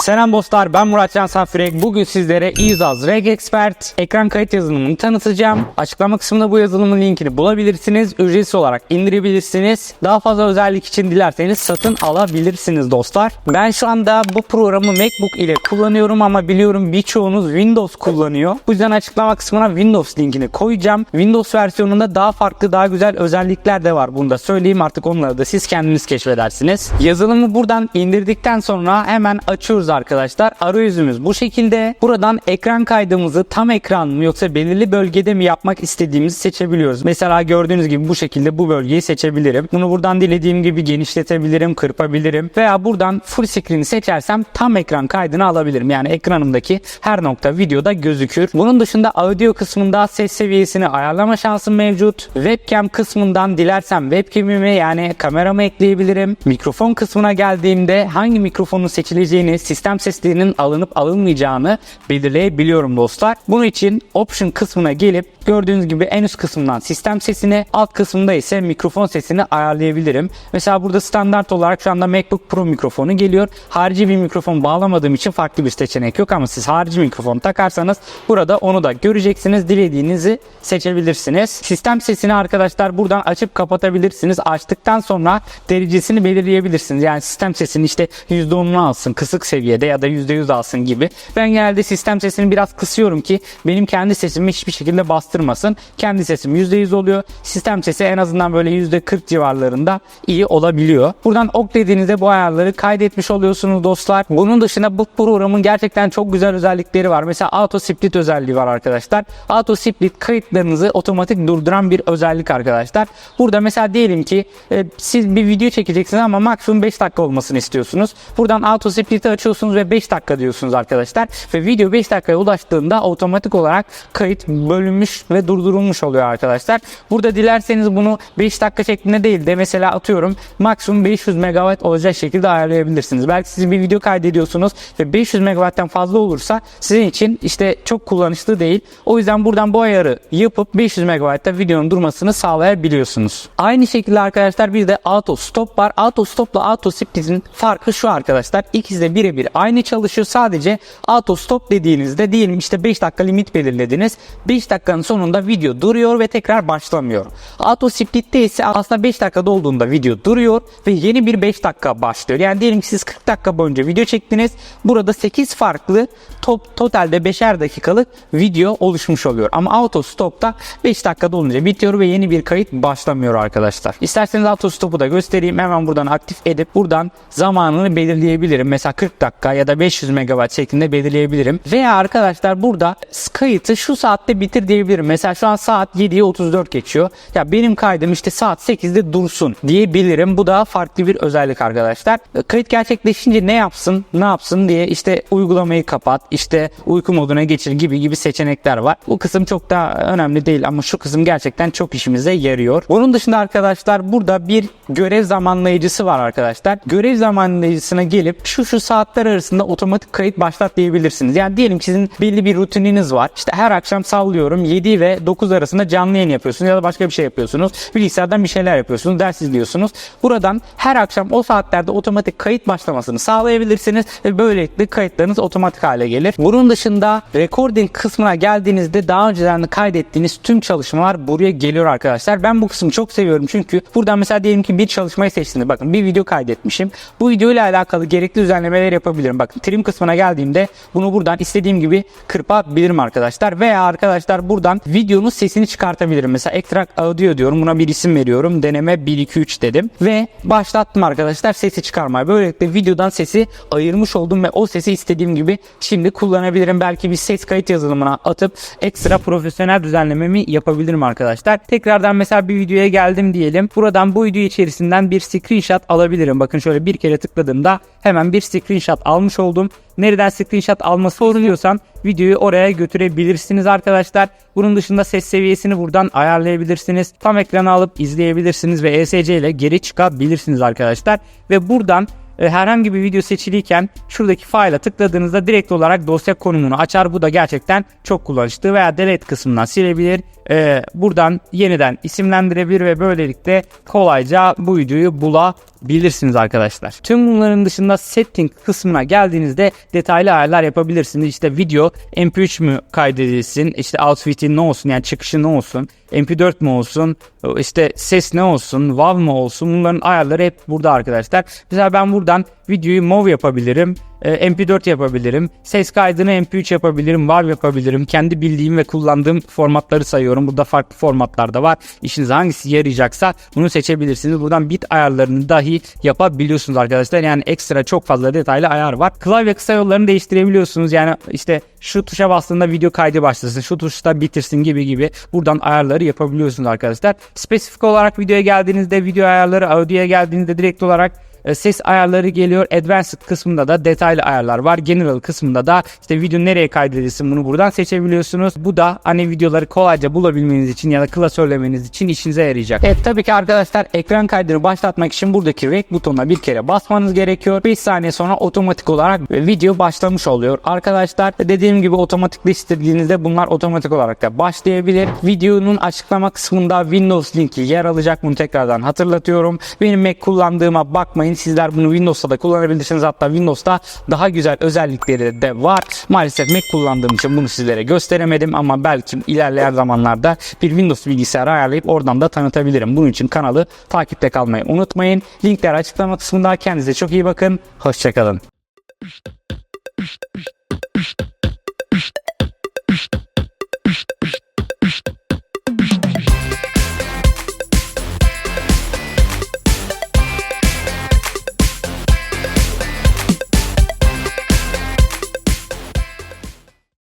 Selam dostlar ben Murat Can Safirek. Bugün sizlere İzaz Reg Expert ekran kayıt yazılımını tanıtacağım. Açıklama kısmında bu yazılımın linkini bulabilirsiniz. Ücretsiz olarak indirebilirsiniz. Daha fazla özellik için dilerseniz satın alabilirsiniz dostlar. Ben şu anda bu programı MacBook ile kullanıyorum ama biliyorum birçoğunuz Windows kullanıyor. Bu yüzden açıklama kısmına Windows linkini koyacağım. Windows versiyonunda daha farklı daha güzel özellikler de var. Bunu da söyleyeyim artık onları da siz kendiniz keşfedersiniz. Yazılımı buradan indirdikten sonra hemen açıyoruz arkadaşlar. Arayüzümüz bu şekilde. Buradan ekran kaydımızı tam ekran mı yoksa belirli bölgede mi yapmak istediğimizi seçebiliyoruz. Mesela gördüğünüz gibi bu şekilde bu bölgeyi seçebilirim. Bunu buradan dilediğim gibi genişletebilirim, kırpabilirim veya buradan full screen'i seçersem tam ekran kaydını alabilirim. Yani ekranımdaki her nokta videoda gözükür. Bunun dışında audio kısmında ses seviyesini ayarlama şansım mevcut. Webcam kısmından dilersem webcam'imi yani kameramı ekleyebilirim. Mikrofon kısmına geldiğimde hangi mikrofonun seçileceğini, sistem seslerinin alınıp alınmayacağını belirleyebiliyorum dostlar. Bunun için option kısmına gelip gördüğünüz gibi en üst kısımdan sistem sesini, alt kısmında ise mikrofon sesini ayarlayabilirim. Mesela burada standart olarak şu anda MacBook Pro mikrofonu geliyor. Harici bir mikrofon bağlamadığım için farklı bir seçenek yok ama siz harici mikrofon takarsanız burada onu da göreceksiniz. Dilediğinizi seçebilirsiniz. Sistem sesini arkadaşlar buradan açıp kapatabilirsiniz. Açtıktan sonra derecesini belirleyebilirsiniz. Yani sistem sesini işte %10'unu alsın kısık seviyede ya da %100 alsın gibi. Ben genelde sistem sesini biraz kısıyorum ki benim kendi sesimi hiçbir şekilde bastırmasın. Kendi sesim %100 oluyor. Sistem sesi en azından böyle %40 civarlarında iyi olabiliyor. Buradan ok dediğinizde bu ayarları kaydetmiş oluyorsunuz dostlar. Bunun dışında bu programın gerçekten çok güzel özellikleri var. Mesela auto split özelliği var arkadaşlar. Auto split kayıtlarınızı otomatik durduran bir özellik arkadaşlar. Burada mesela diyelim ki e, siz bir video çekeceksiniz ama maksimum 5 dakika olmasını istiyorsunuz. Buradan auto split'i açıyorsunuz ve 5 dakika diyorsunuz arkadaşlar. Ve video 5 dakikaya ulaştığında otomatik olarak kayıt bölünmüş ve durdurulmuş oluyor arkadaşlar. Burada dilerseniz bunu 5 dakika şeklinde değil de mesela atıyorum maksimum 500 MB olacak şekilde ayarlayabilirsiniz. Belki siz bir video kaydediyorsunuz ve 500 MB'den fazla olursa sizin için işte çok kullanışlı değil. O yüzden buradan bu ayarı yapıp 500 MB'da videonun durmasını sağlayabiliyorsunuz. Aynı şekilde arkadaşlar bir de auto stop var. Auto stopla auto split'in farkı şu arkadaşlar. İkisi de birebir aynı çalışıyor. Sadece auto stop dediğinizde diyelim işte 5 dakika limit belirlediniz. 5 dakikanın sonunda video duruyor ve tekrar başlamıyor. Auto split'te ise aslında 5 dakika dolduğunda video duruyor ve yeni bir 5 dakika başlıyor. Yani diyelim ki siz 40 dakika boyunca video çektiniz. Burada 8 farklı top, totalde 5'er dakikalık video oluşmuş oluyor. Ama auto stop'ta 5 dakika dolunca bitiyor ve yeni bir kayıt başlamıyor arkadaşlar. İsterseniz auto stop'u da göstereyim. Hemen buradan aktif edip buradan zamanını belirleyebilirim. Mesela 40 dakika ya da 500 MB şeklinde belirleyebilirim. Veya arkadaşlar burada kayıtı şu saatte bitir diyebilirim. Mesela şu an saat 7'ye 34 geçiyor. Ya benim kaydım işte saat 8'de dursun diyebilirim. Bu da farklı bir özellik arkadaşlar. Kayıt gerçekleşince ne yapsın, ne yapsın diye işte uygulamayı kapat, işte uyku moduna geçir gibi gibi seçenekler var. Bu kısım çok da önemli değil ama şu kısım gerçekten çok işimize yarıyor. Bunun dışında arkadaşlar burada bir görev zamanlayıcısı var arkadaşlar. Görev zamanlayıcısına gelip şu şu saatler arasında otomatik kayıt başlat diyebilirsiniz. Yani diyelim ki sizin belli bir rutininiz var. İşte her akşam sallıyorum 7 ve 9 arasında canlı yayın yapıyorsunuz ya da başka bir şey yapıyorsunuz. Bilgisayardan bir şeyler yapıyorsunuz, ders izliyorsunuz. Buradan her akşam o saatlerde otomatik kayıt başlamasını sağlayabilirsiniz ve böylelikle kayıtlarınız otomatik hale gelir. Bunun dışında recording kısmına geldiğinizde daha önceden kaydettiğiniz tüm çalışmalar buraya geliyor arkadaşlar. Ben bu kısmı çok seviyorum çünkü buradan mesela diyelim ki bir çalışmayı seçtiniz. Bakın bir video kaydetmişim. Bu video ile alakalı gerekli düzenlemeler yapabilirim. Bakın trim kısmına geldiğimde bunu buradan istediğim gibi kırpabilirim arkadaşlar. Veya arkadaşlar buradan videonun sesini çıkartabilirim. Mesela extract audio diyorum. Buna bir isim veriyorum. Deneme 1 2 3 dedim ve başlattım arkadaşlar sesi çıkarmaya. Böylelikle videodan sesi ayırmış oldum ve o sesi istediğim gibi şimdi kullanabilirim. Belki bir ses kayıt yazılımına atıp ekstra profesyonel düzenlememi yapabilirim arkadaşlar. Tekrardan mesela bir videoya geldim diyelim. Buradan bu video içerisinden bir screenshot alabilirim. Bakın şöyle bir kere tıkladığımda hemen bir screenshot almış oldum. Nereden screenshot alması istiyorsan videoyu oraya götürebilirsiniz arkadaşlar. Bunun dışında ses seviyesini buradan ayarlayabilirsiniz. Tam ekrana alıp izleyebilirsiniz ve ESC ile geri çıkabilirsiniz arkadaşlar. Ve buradan herhangi bir video seçiliyken şuradaki file'a tıkladığınızda direkt olarak dosya konumunu açar. Bu da gerçekten çok kullanışlı veya delete kısmından silebilir. E, buradan yeniden isimlendirebilir ve böylelikle kolayca bu videoyu bulabilirsiniz arkadaşlar. Tüm bunların dışında setting kısmına geldiğinizde detaylı ayarlar yapabilirsiniz. İşte video MP3 mü kaydedilsin, işte outfit'i ne olsun yani çıkışı ne olsun, MP4 mü olsun, işte ses ne olsun, WAV mı olsun bunların ayarları hep burada arkadaşlar. Mesela ben buradan videoyu MOV yapabilirim, e, MP4 yapabilirim, ses kaydını MP3 yapabilirim, WAV yapabilirim. Kendi bildiğim ve kullandığım formatları sayıyorum. Burada farklı formatlar da var. İşinize hangisi yarayacaksa bunu seçebilirsiniz. Buradan bit ayarlarını dahi yapabiliyorsunuz arkadaşlar. Yani ekstra çok fazla detaylı ayar var. Klavye kısa yollarını değiştirebiliyorsunuz. Yani işte şu tuşa bastığında video kaydı başlasın, şu tuşta bitirsin gibi gibi buradan ayarları yapabiliyorsunuz arkadaşlar. Spesifik olarak videoya geldiğinizde video ayarları, audio'ya geldiğinizde direkt olarak ses ayarları geliyor. Advanced kısmında da detaylı ayarlar var. General kısmında da işte video nereye kaydedilsin bunu buradan seçebiliyorsunuz. Bu da hani videoları kolayca bulabilmeniz için ya da klasörlemeniz için işinize yarayacak. Evet tabii ki arkadaşlar ekran kaydını başlatmak için buradaki rek butonuna bir kere basmanız gerekiyor. 5 saniye sonra otomatik olarak video başlamış oluyor. Arkadaşlar dediğim gibi otomatikleştirdiğinizde bunlar otomatik olarak da başlayabilir. Videonun açıklama kısmında Windows linki yer alacak. Bunu tekrardan hatırlatıyorum. Benim Mac kullandığıma bakmayın. Sizler bunu Windows'ta da kullanabilirsiniz. Hatta Windows'ta daha güzel özellikleri de var. Maalesef Mac kullandığım için bunu sizlere gösteremedim ama belki ilerleyen zamanlarda bir Windows bilgisayarı ayarlayıp oradan da tanıtabilirim. Bunun için kanalı takipte kalmayı unutmayın. Linkler açıklama kısmında. Kendinize çok iyi bakın. Hoşçakalın.